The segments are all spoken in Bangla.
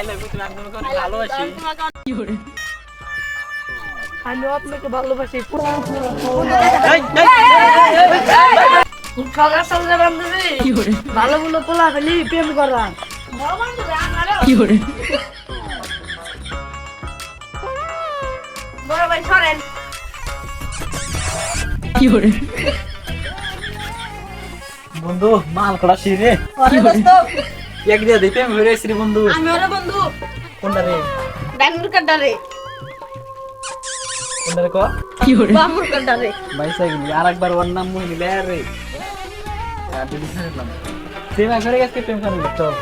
আই লাভ ইউ তুমি আমি তোমাকে অনেক ভালোবাসি আমি আপনাকে ভালোবাসি। এই, এই, বান্ধবী। ভালো ভালো পোলা ফেলি প্রেম করা। বড় ভাই সরেন। বন্ধু মাল করা? সিরে এক দিয়া দিতে আমি হয়ে রে বন্ধু। আমি ওরে বন্ধু। কোনটা রে? ব্যাঙ্গুর কাটারে কোনটা রে ক? বামুর কাটারে বাইসা গেলি আর একবার ওর নাম মনে নিলে রে। আর দিদি ছাড়লাম প্রেম করে গেছে প্রেম করে চল।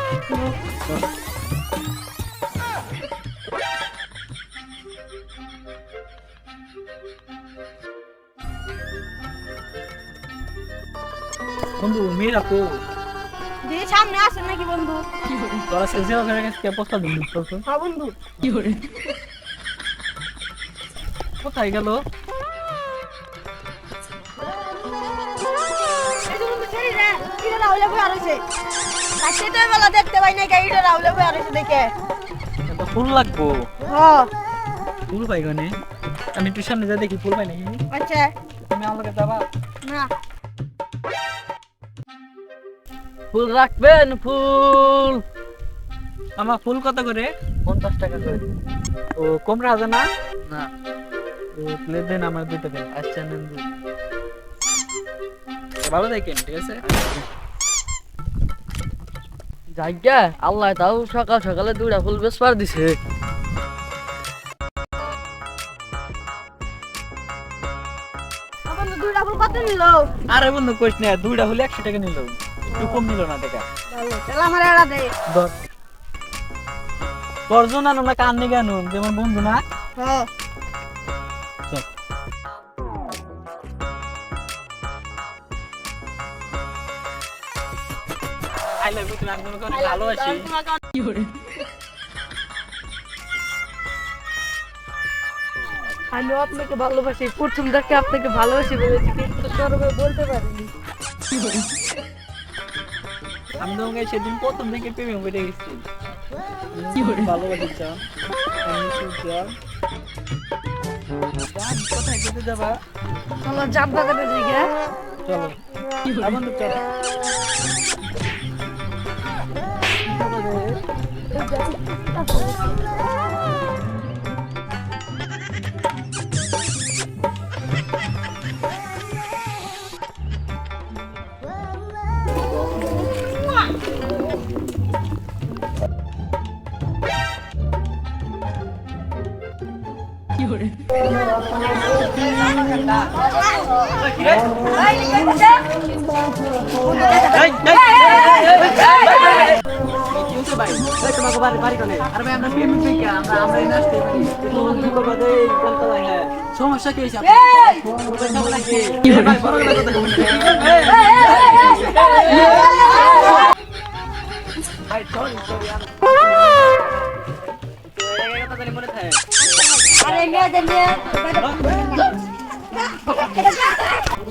বন্ধু মেয়েরা তো দিয়ে সামনে আসেন নাকি বন্ধু? তোরা কে তো হ্যাঁ বন্ধু। কোথায় গেল? দে কিরে রাতে বেলা দেখতে পাই না গাড়িটা রাহুলে বই আরছে দেখে। তো ফুল লাগবো। হ্যাঁ। ফুল পাই গনে আমি একটু সামনে যা দেখি ফুল পাই নাকি? আচ্ছা। তুমি আমার কাছে যাবা? না। ফুল রাখবেন ফুল। আমার ফুল কত করে? পঞ্চাশ টাকা করে। ও কম রাখবে না? না। ও প্লেট দেন আমার দুটো দেন। আচ্ছা নেন দুই। ভালো দেখেন ঠিক আছে? জায়গা আল্লাহ তাও সকাল সকালে দুইটা ফুল দিছে। ফুল কত নিল? আরে বন্ধু কইস না দুইটা হলে একশো টাকা নিল। একটু কম নিল না টাকা তাহলে আমার এড়া দে। ধর। দশজন আনুন না কান নিগে আনুন যেমন বন্ধু না? হ্যাঁ। আই লাভ ইউ তুমি আমি তোমাকে অনেক ভালোবাসি আমি আপনাকে ভালোবাসি। প্রথম দেখে আপনাকে ভালোবাসি বলেছি কিন্তু সর্বে বলতে পারিনি। আমি তোমাকে সেদিন প্রথম থেকে প্রেমে পড়ে গেছি ভালোবাসি জান কোথায় যেতে যাবা চলো জাম বাগানে গে চলো আর বন্ধু চলো এই, এই, সমস্যা কি হইছে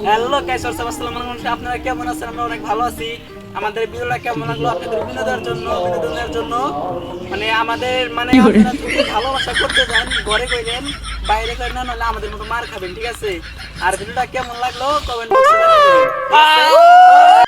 হ্যালো কাইসার সাহেব আসসালামু আলাইকুম। আপনারা কেমন আছেন? আমরা অনেক ভালো আছি। আমাদের ভিডিওটা কেমন লাগল? আপনাদের বিনোদনের জন্য বিনোদনের জন্য। মানে আমাদের মানে ভালোবাসা করতে চান ঘরে কইলেন বাইরে কইলেন না নাহলে আমাদের মতো মার খাবেন ঠিক আছে? আর ভিডিওটা কেমন লাগল? কমেন্ট বক্সে জানাবেন।